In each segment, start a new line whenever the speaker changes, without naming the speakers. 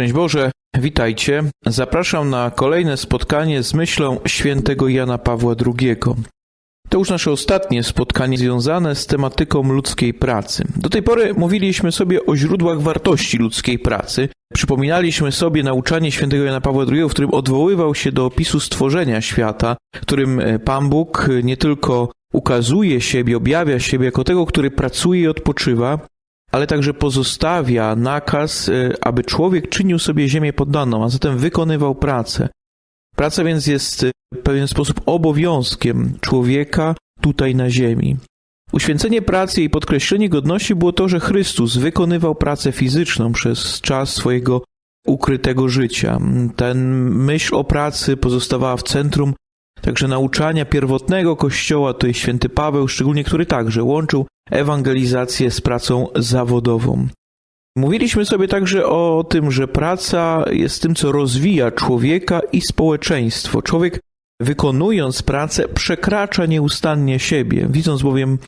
Szczęść Boże, witajcie. Zapraszam na kolejne spotkanie z myślą świętego Jana Pawła II. To już nasze ostatnie spotkanie związane z tematyką ludzkiej pracy. Do tej pory mówiliśmy sobie o źródłach wartości ludzkiej pracy. Przypominaliśmy sobie nauczanie świętego Jana Pawła II, w którym odwoływał się do opisu stworzenia świata, w którym Pan Bóg nie tylko ukazuje siebie, objawia siebie jako tego, który pracuje i odpoczywa, ale także pozostawia nakaz, y, aby człowiek czynił sobie ziemię poddaną, a zatem wykonywał pracę. Praca więc jest y, w pewien sposób obowiązkiem człowieka tutaj na ziemi. Uświęcenie pracy i podkreślenie godności było to, że Chrystus wykonywał pracę fizyczną przez czas swojego ukrytego życia. Ten myśl o pracy pozostawała w centrum także nauczania pierwotnego Kościoła, to jest święty Paweł, szczególnie który także łączył ewangelizację z pracą zawodową. Mówiliśmy sobie także o tym, że praca jest tym, co rozwija człowieka i społeczeństwo. Człowiek wykonując pracę przekracza nieustannie siebie, widząc bowiem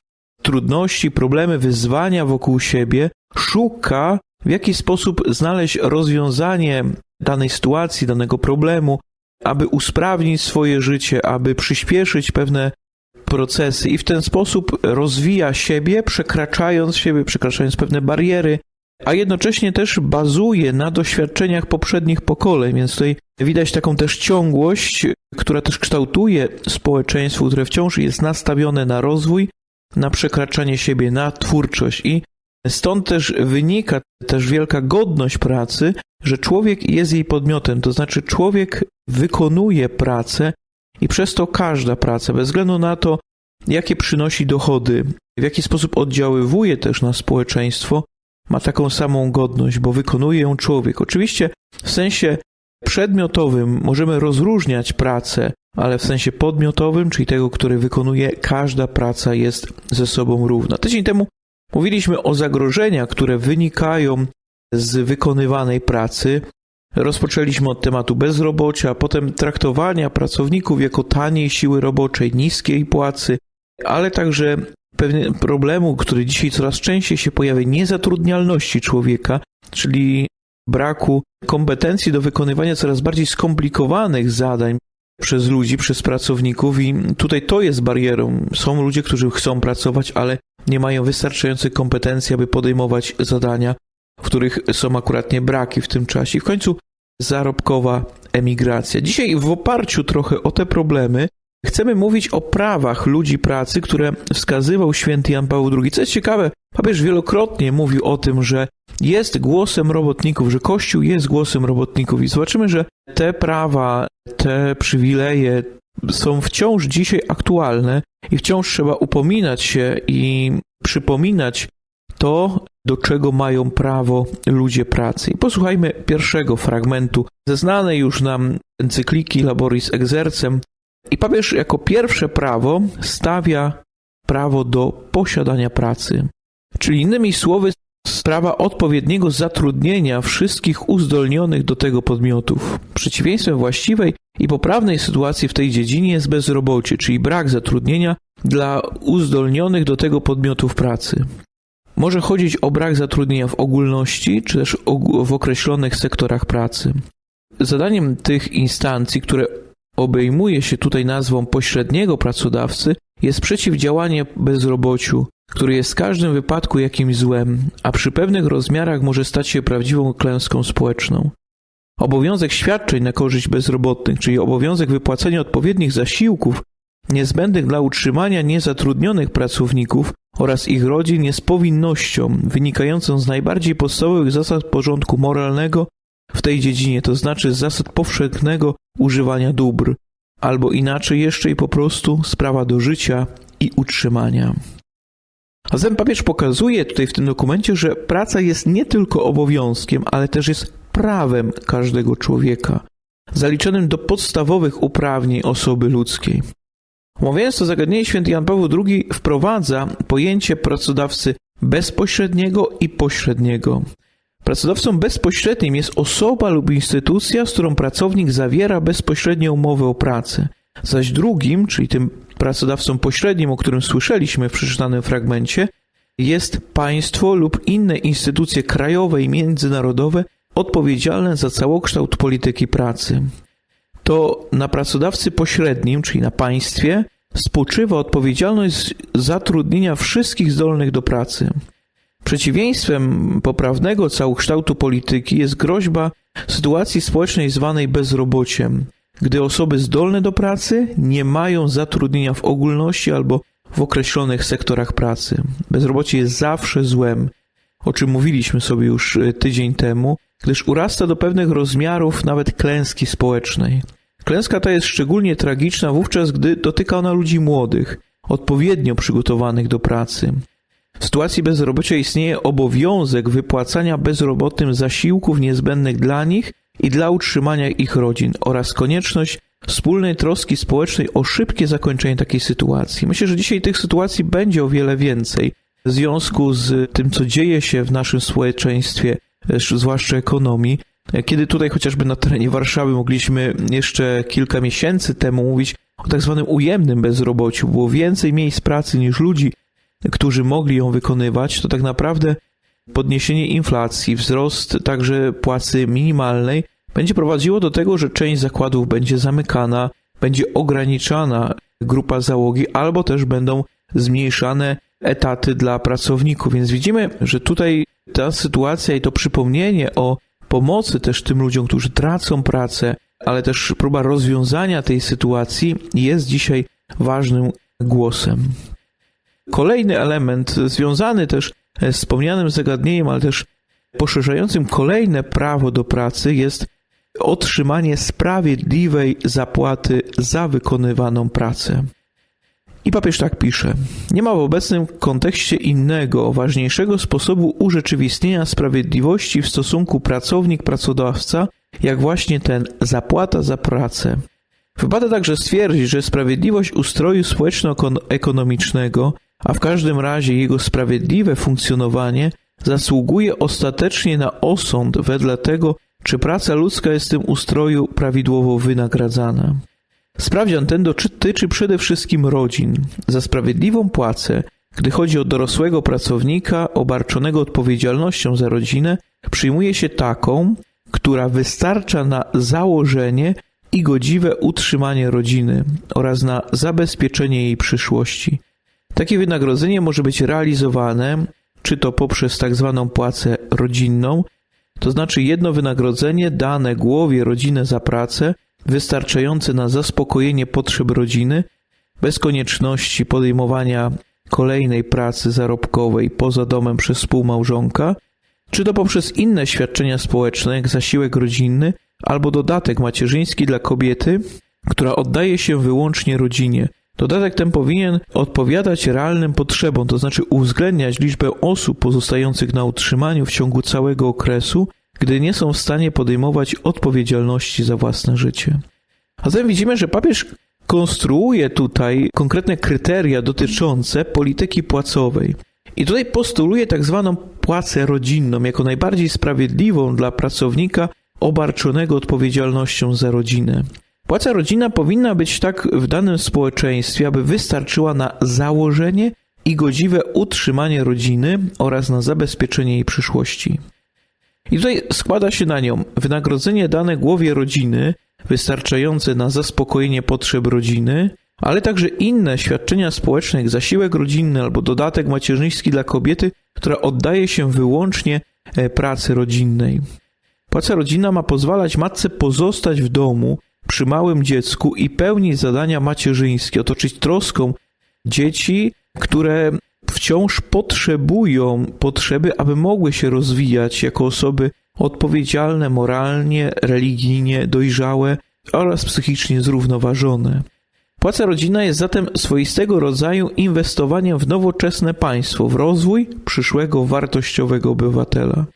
trudności, problemy, wyzwania wokół siebie, szuka w jaki sposób znaleźć rozwiązanie danej sytuacji, danego problemu, aby usprawnić swoje życie, aby przyspieszyć pewne procesy i w ten sposób rozwija siebie, przekraczając siebie, przekraczając pewne bariery, a jednocześnie też bazuje na doświadczeniach poprzednich pokoleń, więc tutaj widać taką też ciągłość, która też kształtuje społeczeństwo, które wciąż jest nastawione na rozwój, na przekraczanie siebie, na twórczość. I stąd też wynika też wielka godność pracy, że człowiek jest jej podmiotem, to znaczy człowiek wykonuje pracę i przez to każda praca, bez względu na to, jakie przynosi dochody, w jaki sposób oddziaływuje też na społeczeństwo, ma taką samą godność, bo wykonuje ją człowiek. Oczywiście w sensie przedmiotowym możemy rozróżniać pracę, ale w sensie podmiotowym, czyli tego, który wykonuje, każda praca jest ze sobą równa. Tydzień temu mówiliśmy o zagrożeniach, które wynikają z wykonywanej pracy. Rozpoczęliśmy od tematu bezrobocia, potem traktowania pracowników jako taniej siły roboczej, niskiej płacy, ale także pewnego problemu, który dzisiaj coraz częściej się pojawia, niezatrudnialności człowieka, czyli braku kompetencji do wykonywania coraz bardziej skomplikowanych zadań przez ludzi, przez pracowników i tutaj to jest barierą. Są ludzie, którzy chcą pracować, ale nie mają wystarczających kompetencji, aby podejmować zadania, w których są akurat nie braki w tym czasie. I w końcu zarobkowa emigracja. Dzisiaj w oparciu trochę o te problemy chcemy mówić o prawach ludzi pracy, które wskazywał święty Jan Paweł II. Co jest ciekawe, papież wielokrotnie mówił o tym, że jest głosem robotników, że Kościół jest głosem robotników i zobaczymy, że te prawa, te przywileje są wciąż dzisiaj aktualne i wciąż trzeba upominać się i przypominać to, do czego mają prawo ludzie pracy. Posłuchajmy pierwszego fragmentu ze znanej już nam encykliki Laboris Exercem. I papież jako pierwsze prawo stawia prawo do posiadania pracy. Czyli innymi słowy, sprawa odpowiedniego zatrudnienia wszystkich uzdolnionych do tego podmiotów. Przeciwieństwem właściwej i poprawnej sytuacji w tej dziedzinie jest bezrobocie, czyli brak zatrudnienia dla uzdolnionych do tego podmiotów pracy. Może chodzić o brak zatrudnienia w ogólności, czy też w określonych sektorach pracy. Zadaniem tych instancji, które obejmuje się tutaj nazwą pośredniego pracodawcy, jest przeciwdziałanie bezrobociu, który jest w każdym wypadku jakimś złem, a przy pewnych rozmiarach może stać się prawdziwą klęską społeczną. Obowiązek świadczeń na korzyść bezrobotnych, czyli obowiązek wypłacenia odpowiednich zasiłków niezbędnych dla utrzymania niezatrudnionych pracowników oraz ich rodzin jest powinnością wynikającą z najbardziej podstawowych zasad porządku moralnego w tej dziedzinie, to znaczy zasad powszechnego używania dóbr, albo inaczej jeszcze i po prostu sprawa do życia i utrzymania. A zatem papież pokazuje tutaj w tym dokumencie, że praca jest nie tylko obowiązkiem, ale też jest prawem każdego człowieka, zaliczonym do podstawowych uprawnień osoby ludzkiej. Omawiając to zagadnienie, święty Jan Paweł II wprowadza pojęcie pracodawcy bezpośredniego i pośredniego. Pracodawcą bezpośrednim jest osoba lub instytucja, z którą pracownik zawiera bezpośrednią umowę o pracę. Zaś drugim, czyli tym pracodawcą pośrednim, o którym słyszeliśmy w przeczytanym fragmencie, jest państwo lub inne instytucje krajowe i międzynarodowe, odpowiedzialne za całokształt polityki pracy. To na pracodawcy pośrednim, czyli na państwie, spoczywa odpowiedzialność zatrudnienia wszystkich zdolnych do pracy. Przeciwieństwem poprawnego całokształtu polityki jest groźba sytuacji społecznej zwanej bezrobociem, gdy osoby zdolne do pracy nie mają zatrudnienia w ogólności albo w określonych sektorach pracy. Bezrobocie jest zawsze złem, o czym mówiliśmy sobie już e, tydzień temu, gdyż urasta do pewnych rozmiarów nawet klęski społecznej. Klęska ta jest szczególnie tragiczna wówczas, gdy dotyka ona ludzi młodych, odpowiednio przygotowanych do pracy. W sytuacji bezrobocia istnieje obowiązek wypłacania bezrobotnym zasiłków niezbędnych dla nich i dla utrzymania ich rodzin oraz konieczność wspólnej troski społecznej o szybkie zakończenie takiej sytuacji. Myślę, że dzisiaj tych sytuacji będzie o wiele więcej w związku z tym, co dzieje się w naszym społeczeństwie, zwłaszcza ekonomii. Kiedy tutaj chociażby na terenie Warszawy mogliśmy jeszcze kilka miesięcy temu mówić o tak zwanym ujemnym bezrobociu, było więcej miejsc pracy niż ludzi, którzy mogli ją wykonywać, to tak naprawdę podniesienie inflacji, wzrost także płacy minimalnej będzie prowadziło do tego, że część zakładów będzie zamykana, będzie ograniczana grupa załogi, albo też będą zmniejszane etaty dla pracowników. Więc widzimy, że tutaj ta sytuacja i to przypomnienie o pomocy też tym ludziom, którzy tracą pracę, ale też próba rozwiązania tej sytuacji jest dzisiaj ważnym głosem. Kolejny element związany też z wspomnianym zagadnieniem, ale też poszerzającym kolejne prawo do pracy jest otrzymanie sprawiedliwej zapłaty za wykonywaną pracę. I papież tak pisze: Nie ma w obecnym kontekście innego, ważniejszego sposobu urzeczywistnienia sprawiedliwości w stosunku pracownik-pracodawca, jak właśnie ten zapłata za pracę. Wypada także stwierdzić, że sprawiedliwość ustroju społeczno-ekonomicznego, a w każdym razie jego sprawiedliwe funkcjonowanie, zasługuje ostatecznie na osąd wedle tego, czy praca ludzka jest w tym ustroju prawidłowo wynagradzana. Sprawdzian ten dotyczy przede wszystkim rodzin. Za sprawiedliwą płacę, gdy chodzi o dorosłego pracownika obarczonego odpowiedzialnością za rodzinę, przyjmuje się taką, która wystarcza na założenie i godziwe utrzymanie rodziny oraz na zabezpieczenie jej przyszłości. Takie wynagrodzenie może być realizowane czy to poprzez tak zwaną płacę rodzinną, to znaczy jedno wynagrodzenie dane głowie rodziny za pracę, wystarczające na zaspokojenie potrzeb rodziny, bez konieczności podejmowania kolejnej pracy zarobkowej poza domem przez współmałżonka, czy to poprzez inne świadczenia społeczne, jak zasiłek rodzinny albo dodatek macierzyński dla kobiety, która oddaje się wyłącznie rodzinie. Dodatek ten powinien odpowiadać realnym potrzebom, to znaczy uwzględniać liczbę osób pozostających na utrzymaniu w ciągu całego okresu, gdy nie są w stanie podejmować odpowiedzialności za własne życie. A zatem widzimy, że papież konstruuje tutaj konkretne kryteria dotyczące polityki płacowej. I tutaj postuluje tak zwaną płacę rodzinną jako najbardziej sprawiedliwą dla pracownika obarczonego odpowiedzialnością za rodzinę. Płaca rodzinna powinna być tak w danym społeczeństwie, aby wystarczyła na założenie i godziwe utrzymanie rodziny oraz na zabezpieczenie jej przyszłości. I tutaj składa się na nią wynagrodzenie dane głowie rodziny, wystarczające na zaspokojenie potrzeb rodziny, ale także inne świadczenia społeczne, jak zasiłek rodzinny albo dodatek macierzyński dla kobiety, która oddaje się wyłącznie e, pracy rodzinnej. Płaca rodzinna ma pozwalać matce pozostać w domu przy małym dziecku i pełnić zadania macierzyńskie, otoczyć troską dzieci, które wciąż potrzebują potrzeby, aby mogły się rozwijać jako osoby odpowiedzialne moralnie, religijnie, dojrzałe oraz psychicznie zrównoważone. Płaca rodzina jest zatem swoistego rodzaju inwestowaniem w nowoczesne państwo, w rozwój przyszłego wartościowego obywatela.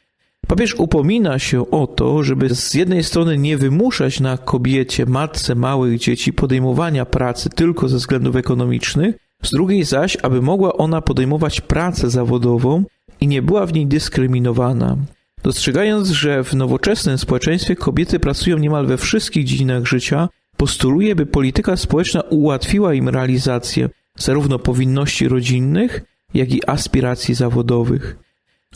Papież upomina się o to, żeby z jednej strony nie wymuszać na kobiecie, matce małych dzieci podejmowania pracy tylko ze względów ekonomicznych, z drugiej zaś, aby mogła ona podejmować pracę zawodową i nie była w niej dyskryminowana. Dostrzegając, że w nowoczesnym społeczeństwie kobiety pracują niemal we wszystkich dziedzinach życia, postuluje, by polityka społeczna ułatwiła im realizację zarówno powinności rodzinnych, jak i aspiracji zawodowych.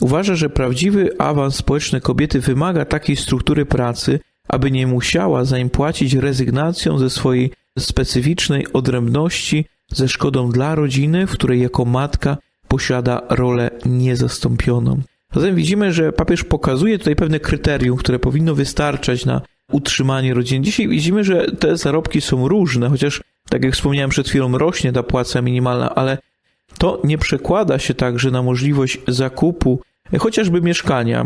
uważa, że prawdziwy awans społeczny kobiety wymaga takiej struktury pracy, aby nie musiała zanim płacić rezygnacją ze swojej specyficznej odrębności ze szkodą dla rodziny, w której jako matka posiada rolę niezastąpioną. Zatem widzimy, że papież pokazuje tutaj pewne kryterium, które powinno wystarczać na utrzymanie rodziny. Dzisiaj widzimy, że te zarobki są różne, chociaż, tak jak wspomniałem przed chwilą, rośnie ta płaca minimalna, ale to nie przekłada się także na możliwość zakupu chociażby mieszkania.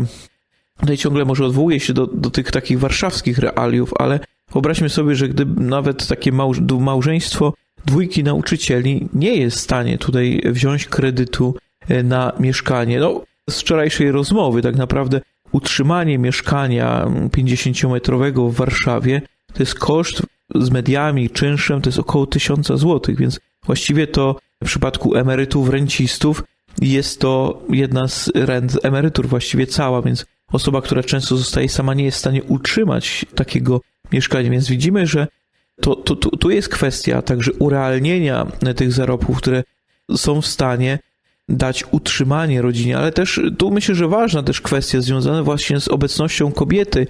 Tutaj ciągle może odwołuję się do, do tych takich warszawskich realiów, ale wyobraźmy sobie, że gdyby nawet takie małż małżeństwo dwójki nauczycieli nie jest w stanie tutaj wziąć kredytu e, na mieszkanie. No, z wczorajszej rozmowy tak naprawdę utrzymanie mieszkania 50-metrowego w Warszawie to jest koszt z mediami, czynszem to jest około 1000 zł, więc właściwie to w przypadku emerytów, rencistów jest to jedna z rent emerytur, właściwie cała, więc osoba, która często zostaje sama, nie jest w stanie utrzymać takiego mieszkania, więc widzimy, że to, to, to, tu jest kwestia także urealnienia tych zarobków, które są w stanie dać utrzymanie rodzinie, ale też tu myślę, że ważna też kwestia związana właśnie z obecnością kobiety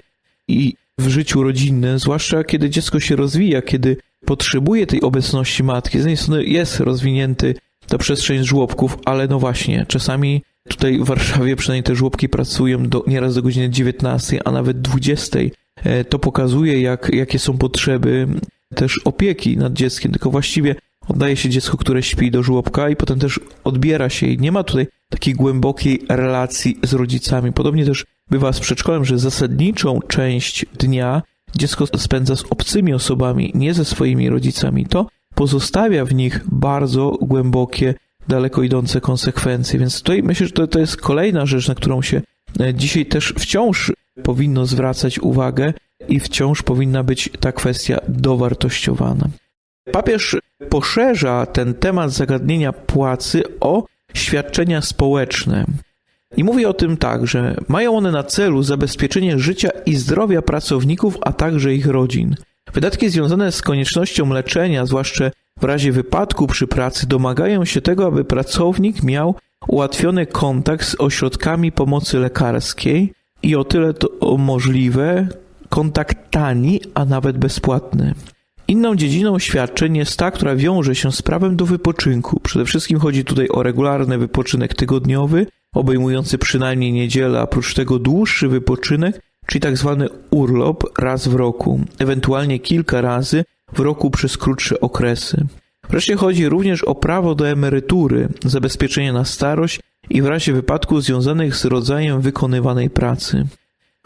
i w życiu rodzinnym, zwłaszcza kiedy dziecko się rozwija, kiedy potrzebuje tej obecności matki. Z jednej strony jest rozwinięty ta przestrzeń żłobków, ale no właśnie, czasami tutaj w Warszawie przynajmniej te żłobki pracują do, nieraz do godziny 19, a nawet 20. E, to pokazuje, jak, jakie są potrzeby też opieki nad dzieckiem, tylko właściwie oddaje się dziecko, które śpi do żłobka i potem też odbiera się i nie ma tutaj takiej głębokiej relacji z rodzicami. Podobnie też bywa z przedszkolem, że zasadniczą część dnia dziecko spędza z obcymi osobami, nie ze swoimi rodzicami. To pozostawia w nich bardzo głębokie, daleko idące konsekwencje. Więc tutaj myślę, że to, to jest kolejna rzecz, na którą się e, dzisiaj też wciąż powinno zwracać uwagę i wciąż powinna być ta kwestia dowartościowana. Papież poszerza ten temat zagadnienia płacy o świadczenia społeczne. I mówi o tym tak, że mają one na celu zabezpieczenie życia i zdrowia pracowników, a także ich rodzin. Wydatki związane z koniecznością leczenia, zwłaszcza w razie wypadku przy pracy, domagają się tego, aby pracownik miał ułatwiony kontakt z ośrodkami pomocy lekarskiej i o tyle to możliwe, kontakt tani, a nawet bezpłatny. Inną dziedziną świadczeń jest ta, która wiąże się z prawem do wypoczynku. Przede wszystkim chodzi tutaj o regularny wypoczynek tygodniowy, obejmujący przynajmniej niedzielę, a oprócz tego dłuższy wypoczynek, czyli tak zwany urlop raz w roku, ewentualnie kilka razy w roku przez krótsze okresy. Wreszcie chodzi również o prawo do emerytury, zabezpieczenie na starość i w razie wypadków związanych z rodzajem wykonywanej pracy.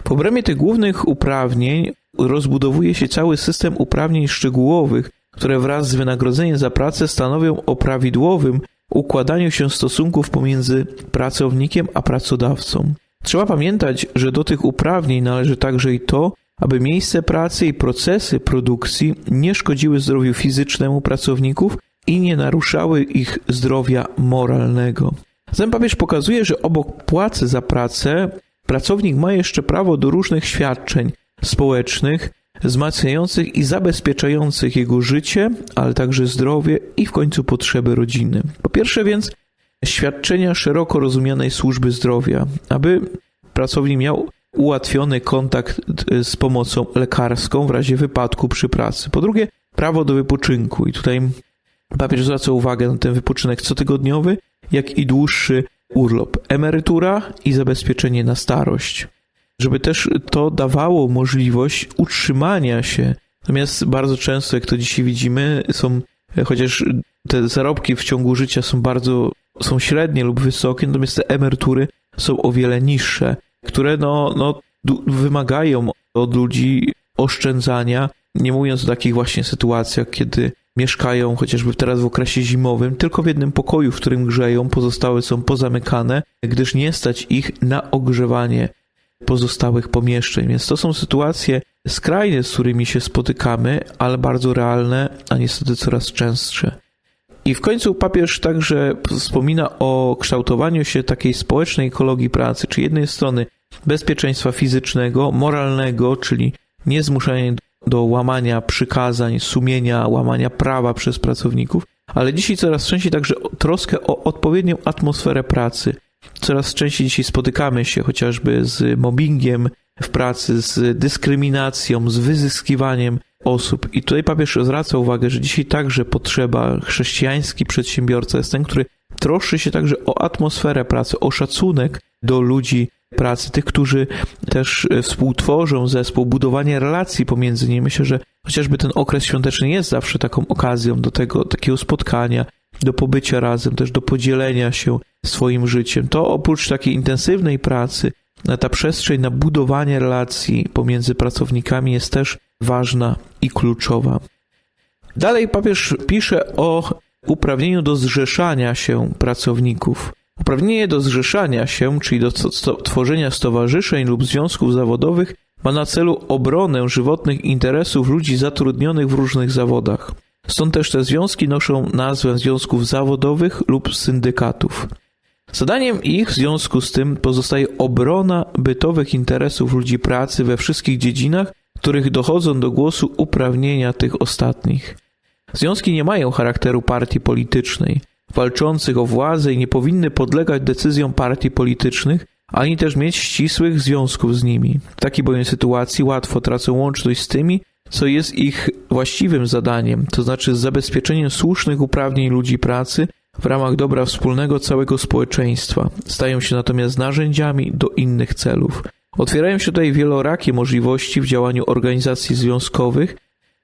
W obrębie tych głównych uprawnień rozbudowuje się cały system uprawnień szczegółowych, które wraz z wynagrodzeniem za pracę stanowią o prawidłowym układaniu się stosunków pomiędzy pracownikiem a pracodawcą. Trzeba pamiętać, że do tych uprawnień należy także i to, aby miejsce pracy i procesy produkcji nie szkodziły zdrowiu fizycznemu pracowników i nie naruszały ich zdrowia moralnego. Zatem papież pokazuje, że obok płacy za pracę pracownik ma jeszcze prawo do różnych świadczeń społecznych, wzmacniających i zabezpieczających jego życie, ale także zdrowie i w końcu potrzeby rodziny. Po pierwsze więc świadczenia szeroko rozumianej służby zdrowia, aby pracownik miał ułatwiony kontakt z pomocą lekarską w razie wypadku przy pracy. Po drugie, prawo do wypoczynku i tutaj papież zwraca uwagę na ten wypoczynek cotygodniowy, jak i dłuższy urlop, emerytura i zabezpieczenie na starość. Żeby też to dawało możliwość utrzymania się. Natomiast bardzo często, jak to dzisiaj widzimy, są, chociaż te zarobki w ciągu życia są bardzo, są średnie lub wysokie, natomiast te emerytury są o wiele niższe, które no, no, wymagają od ludzi oszczędzania, nie mówiąc o takich właśnie sytuacjach, kiedy mieszkają chociażby teraz w okresie zimowym tylko w jednym pokoju, w którym grzeją, pozostałe są pozamykane, gdyż nie stać ich na ogrzewanie pozostałych pomieszczeń. Więc to są sytuacje skrajne, z którymi się spotykamy, ale bardzo realne, a niestety coraz częstsze. I w końcu papież także wspomina o kształtowaniu się takiej społecznej ekologii pracy, czy jednej strony bezpieczeństwa fizycznego, moralnego, czyli niezmuszanie do łamania przykazań, sumienia, łamania prawa przez pracowników, ale dzisiaj coraz częściej także troskę o odpowiednią atmosferę pracy, coraz częściej dzisiaj spotykamy się chociażby z mobbingiem w pracy, z dyskryminacją, z wyzyskiwaniem osób. I tutaj papież zwraca uwagę, że dzisiaj także potrzeba, chrześcijański przedsiębiorca jest ten, który troszczy się także o atmosferę pracy, o szacunek do ludzi pracy, tych, którzy też współtworzą zespół, budowanie relacji pomiędzy nimi. Myślę, że chociażby ten okres świąteczny jest zawsze taką okazją do tego, takiego spotkania, do pobycia razem, też do podzielenia się swoim życiem. To oprócz takiej intensywnej pracy, ta przestrzeń na budowanie relacji pomiędzy pracownikami jest też ważna i kluczowa. Dalej papież pisze o uprawnieniu do zrzeszania się pracowników. Uprawnienie do zrzeszania się, czyli do tworzenia stowarzyszeń lub związków zawodowych, ma na celu obronę żywotnych interesów ludzi zatrudnionych w różnych zawodach. Stąd też te związki noszą nazwę związków zawodowych lub syndykatów. Zadaniem ich w związku z tym pozostaje obrona bytowych interesów ludzi pracy we wszystkich dziedzinach, których dochodzą do głosu uprawnienia tych ostatnich. Związki nie mają charakteru partii politycznej, walczących o władzę i nie powinny podlegać decyzjom partii politycznych, ani też mieć ścisłych związków z nimi. W takiej bowiem sytuacji łatwo tracą łączność z tymi, co jest ich właściwym zadaniem, to znaczy z zabezpieczeniem słusznych uprawnień ludzi pracy w ramach dobra wspólnego całego społeczeństwa. Stają się natomiast narzędziami do innych celów. Otwierają się tutaj wielorakie możliwości w działaniu organizacji związkowych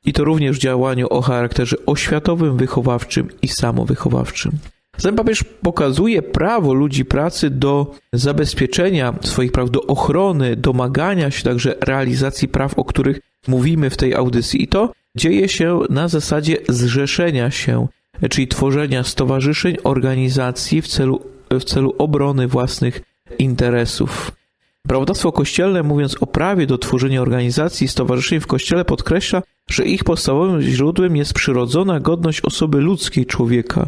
i to również w działaniu o charakterze oświatowym, wychowawczym i samowychowawczym. Zatem papież pokazuje prawo ludzi pracy do zabezpieczenia swoich praw, do ochrony, domagania się także realizacji praw, o których mówimy w tej audycji. I to dzieje się na zasadzie zrzeszenia się, czyli tworzenia stowarzyszeń, organizacji w celu, w celu obrony własnych interesów. Prawodawstwo kościelne, mówiąc o prawie do tworzenia organizacji i stowarzyszeń w kościele, podkreśla, że ich podstawowym źródłem jest przyrodzona godność osoby ludzkiej człowieka,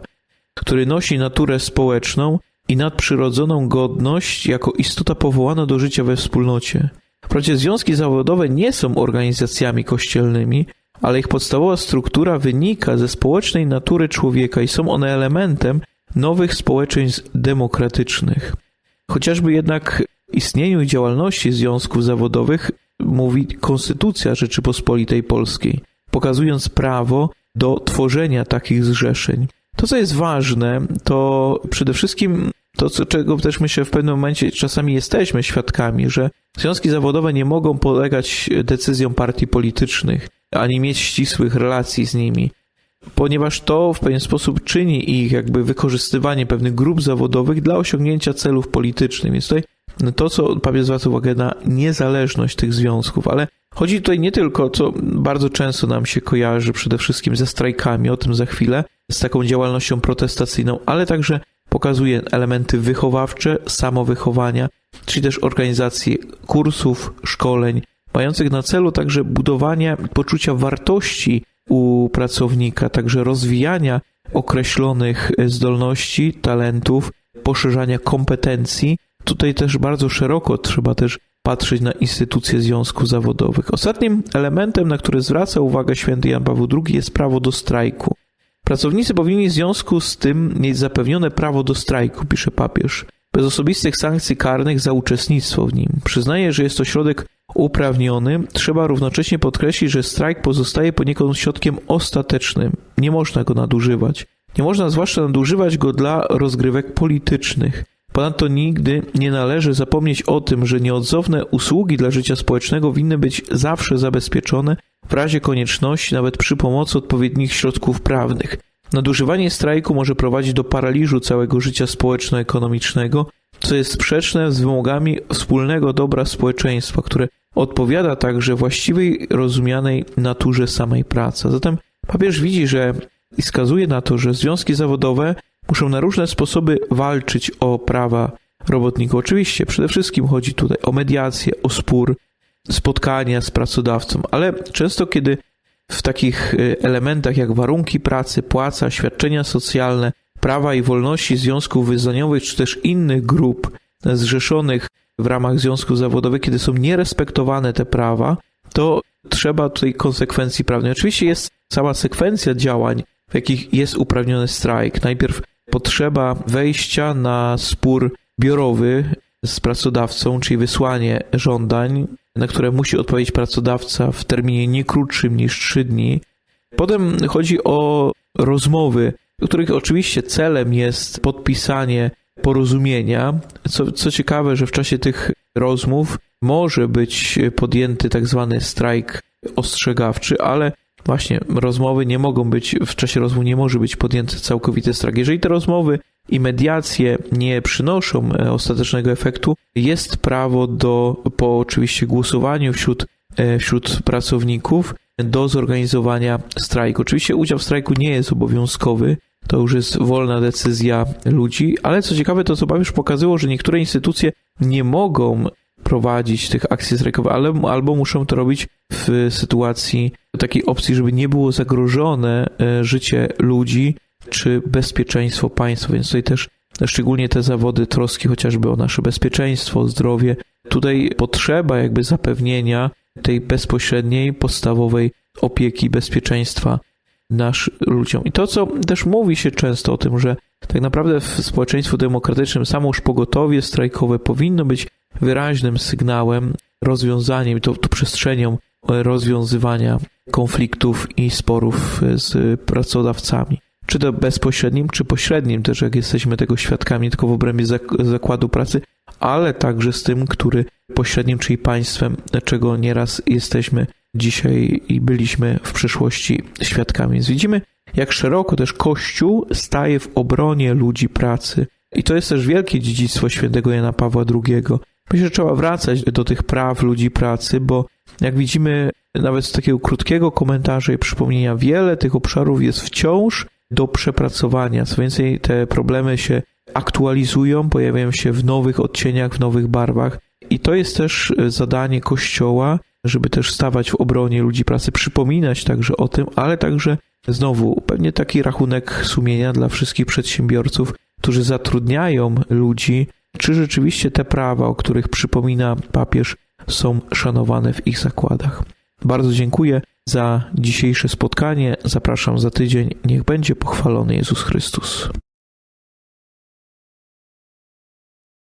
który nosi naturę społeczną i nadprzyrodzoną godność jako istota powołana do życia we wspólnocie. Wprawdzie związki zawodowe nie są organizacjami kościelnymi, ale ich podstawowa struktura wynika ze społecznej natury człowieka i są one elementem nowych społeczeństw demokratycznych. Chociażby jednak istnieniu i działalności związków zawodowych mówi Konstytucja Rzeczypospolitej Polskiej, pokazując prawo do tworzenia takich zrzeszeń. To, co jest ważne, to przede wszystkim to, czego też myślę w pewnym momencie czasami jesteśmy świadkami, że związki zawodowe nie mogą polegać decyzjom partii politycznych, ani mieć ścisłych relacji z nimi, ponieważ to w pewien sposób czyni ich jakby wykorzystywanie pewnych grup zawodowych dla osiągnięcia celów politycznych. Więc tutaj to, co papież zwraca uwagę na niezależność tych związków, ale chodzi tutaj nie tylko, co bardzo często nam się kojarzy przede wszystkim ze strajkami, o tym za chwilę, z taką działalnością protestacyjną, ale także pokazuje elementy wychowawcze, samowychowania, czyli też organizację kursów, szkoleń, mających na celu także budowanie poczucia wartości u pracownika, także rozwijania określonych zdolności, talentów, poszerzania kompetencji. Tutaj też bardzo szeroko trzeba też patrzeć na instytucje związków zawodowych. Ostatnim elementem, na który zwraca uwagę święty Jan Paweł II jest prawo do strajku. Pracownicy powinni w związku z tym mieć zapewnione prawo do strajku, pisze papież, bez osobistych sankcji karnych za uczestnictwo w nim. Przyznaje, że jest to środek uprawniony. Trzeba równocześnie podkreślić, że strajk pozostaje poniekąd środkiem ostatecznym. Nie można go nadużywać. Nie można zwłaszcza nadużywać go dla rozgrywek politycznych. Ponadto nigdy nie należy zapomnieć o tym, że nieodzowne usługi dla życia społecznego winny być zawsze zabezpieczone w razie konieczności, nawet przy pomocy odpowiednich środków prawnych. Nadużywanie strajku może prowadzić do paraliżu całego życia społeczno-ekonomicznego, co jest sprzeczne z wymogami wspólnego dobra społeczeństwa, które odpowiada także właściwej rozumianej naturze samej pracy. Zatem papież widzi, że i wskazuje na to, że związki zawodowe muszą na różne sposoby walczyć o prawa robotników. Oczywiście przede wszystkim chodzi tutaj o mediację, o spór, spotkania z pracodawcą, ale często kiedy w takich y, elementach jak warunki pracy, płaca, świadczenia socjalne, prawa i wolności związków wyznaniowych czy też innych grup zrzeszonych w ramach związków zawodowych, kiedy są nierespektowane te prawa, to trzeba tutaj konsekwencji prawnej. Oczywiście jest cała sekwencja działań, w jakich jest uprawniony strajk. Najpierw potrzeba wejścia na spór zbiorowy z pracodawcą, czyli wysłanie żądań, na które musi odpowiedzieć pracodawca w terminie nie krótszym niż 3 dni. Potem chodzi o rozmowy, których oczywiście celem jest podpisanie porozumienia. Co, co ciekawe, że w czasie tych rozmów może być podjęty tak zwany strajk ostrzegawczy, ale właśnie rozmowy nie mogą być, w czasie rozmów nie może być podjęty całkowity strajk. Jeżeli te rozmowy i mediacje nie przynoszą e, ostatecznego efektu, jest prawo do, po oczywiście głosowaniu wśród, e, wśród pracowników, do zorganizowania strajku. Oczywiście udział w strajku nie jest obowiązkowy, to już jest wolna decyzja ludzi, ale co ciekawe, to co już pokazało, że niektóre instytucje nie mogą prowadzić tych akcji strajkowych, ale, albo muszą to robić w sytuacji takiej opcji, żeby nie było zagrożone e, życie ludzi czy bezpieczeństwo państwa, więc tutaj też szczególnie te zawody troski chociażby o nasze bezpieczeństwo, zdrowie. Tutaj potrzeba jakby zapewnienia tej bezpośredniej, podstawowej opieki, bezpieczeństwa nasz ludziom. I to, co też mówi się często o tym, że tak naprawdę w społeczeństwie demokratycznym samo już pogotowie strajkowe powinno być wyraźnym sygnałem, rozwiązaniem, to, to przestrzenią rozwiązywania konfliktów i sporów z pracodawcami. Czy to bezpośrednim, czy pośrednim, też jak jesteśmy tego świadkami, tylko w obrębie zakładu pracy, ale także z tym, który pośrednim, czyli państwem, czego nieraz jesteśmy dzisiaj i byliśmy w przeszłości świadkami. Więc widzimy, jak szeroko też Kościół staje w obronie ludzi pracy. I to jest też wielkie dziedzictwo świętego Jana Pawła II. Myślę, że trzeba wracać do tych praw ludzi pracy, bo jak widzimy, nawet z takiego krótkiego komentarza i przypomnienia, wiele tych obszarów jest wciąż do przepracowania. Co więcej, te problemy się aktualizują, pojawiają się w nowych odcieniach, w nowych barwach. I to jest też zadanie Kościoła, żeby też stawać w obronie ludzi pracy, przypominać także o tym, ale także znowu pewnie taki rachunek sumienia dla wszystkich przedsiębiorców, którzy zatrudniają ludzi, czy rzeczywiście te prawa, o których przypomina papież, są szanowane w ich zakładach. Bardzo dziękuję za dzisiejsze spotkanie. Zapraszam za tydzień. Niech będzie pochwalony Jezus Chrystus.